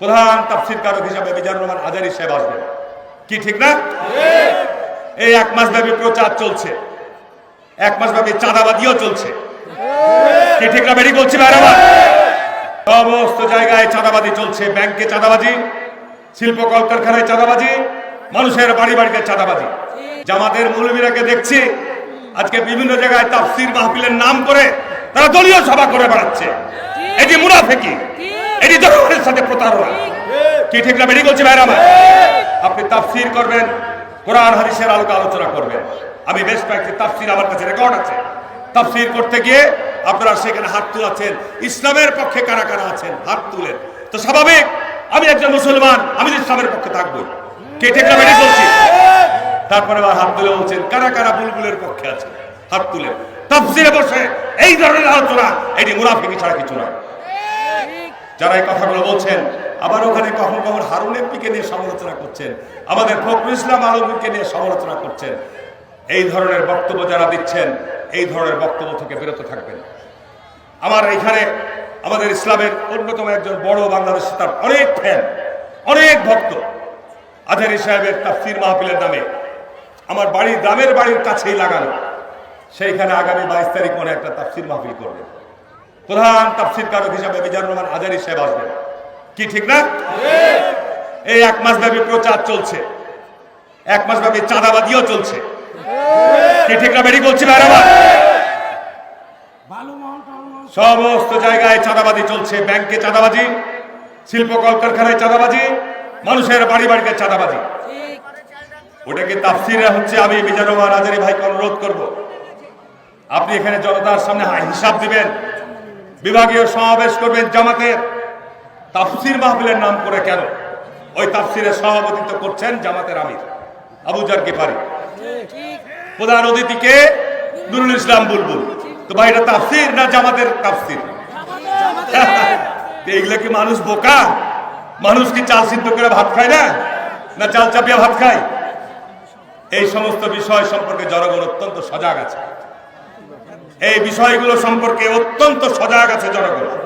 প্রধান তাফসির কারক হিসাবে মিজানুর রহমান আজারি সাহেব আসবেন। কি ঠিক না? এই এক মাস ব্যাপী প্রচার চলছে। এক মাস ব্যাপী চাঁদাবাদিও চলছে। কি ঠিক না বেরিয়ে বলছি সমস্ত জায়গায় চাঁদাবাদি চলছে। ব্যাংকে চাঁদাবাজি, শিল্প কলকারখানায় চাঁদাবাজি, মানুষের বাড়ি বাড়িতে চাঁদাবাজি। জামাতের মৌলবীরাকে দেখছি, আজকে বিভিন্ন জায়গায় তাফসির মাহফিলের নাম করে তারা দলীয় সভা করে বেড়াচ্ছে। এটি মুনাফেকি এটি জনগণের সাথে প্রতারণা। কি ঠিক না বলছি ভাইরা আমার? আপনি তাফসির করবেন কোরআন হাদিসের আলোকে আলোচনা করবেন। আমি বেশ কয়েকটি তাফসির আমার কাছে রেকর্ড আছে। তাফসির করতে গিয়ে আপনারা সেখানে হাত তুলাচ্ছেন। ইসলামের পক্ষে কারা কারা আছেন? হাত তুলেন। তো স্বাভাবিক আমি একজন মুসলমান আমি ইসলামের পক্ষে থাকব কে ঠিক না বলছি? তারপরে আবার হাত তুলে বলছেন কারা কারা বুলবুলের পক্ষে আছে হাত তুলে তাফসিরে বসে এই ধরনের আলোচনা এটি মুনাফিকি ছাড়া কিছু নয়। যারা এই কথাগুলো বলছেন, আবার ওখানে কখন কখন হারুন এমপিকে নিয়ে সমালোচনা করছেন, আমাদের ফখরুল ইসলাম আলমগীরকে নিয়ে সমালোচনা করছেন, এই ধরনের বক্তব্য যারা দিচ্ছেন, এই ধরনের বক্তব্য থেকে বিরত থাকবেন। আমার এখানে আমাদের ইসলামের অন্যতম একজন বড় বাংলাদেশে তার অনেক ফ্যান অনেক ভক্ত আধারি সাহেবের তাফসির মাহফিলের নামে, আমার বাড়ির গ্রামের বাড়ির কাছেই লাগানো, সেইখানে আগামী বাইশ তারিখ মনে একটা তাফসির মাহফিল করবে প্রধান তাফসির কারক হিসাবে মিজানুর রহমান আজারি সাহেব আসবেন। কি ঠিক না? এই এক মাস ব্যাপী প্রচার চলছে। এক মাস ব্যাপী চাঁদাবাদিও চলছে। কি ঠিক না বেরিয়ে বলছি ভাইরাবা সমস্ত জায়গায় চাঁদাবাদি চলছে। ব্যাংকে চাঁদাবাজি, শিল্প কলকারখানায় চাঁদাবাজি, মানুষের বাড়ি বাড়িতে চাঁদাবাজি। ওটাকে তাফসিরে হচ্ছে? আমি মিজানুর রহমান আজারি ভাইকে অনুরোধ করব। আপনি এখানে জনতার সামনে হিসাব দিবেন। বিভাগীয় সমাবেশ করবেন জামাতের। তাফসির মাহফিলের নাম করে কেন? ওই তাফসিরের সভাপতিত্ব করছেন জামাতের আমির আবু জার পারি প্রধান অতিথিকে নুরুল ইসলাম বুলবুল। তো ভাই এটা তাফসির না জামাতের তাফসির? এইগুলো কি মানুষ বোকা? মানুষ কি চাল সিদ্ধ করে ভাত খায় না? না চাল চাপিয়া ভাত খায়? এই সমস্ত বিষয় সম্পর্কে জনগণ অত্যন্ত সজাগ আছে। এই বিষয়গুলো সম্পর্কে অত্যন্ত সজাগ আছে জনগণ।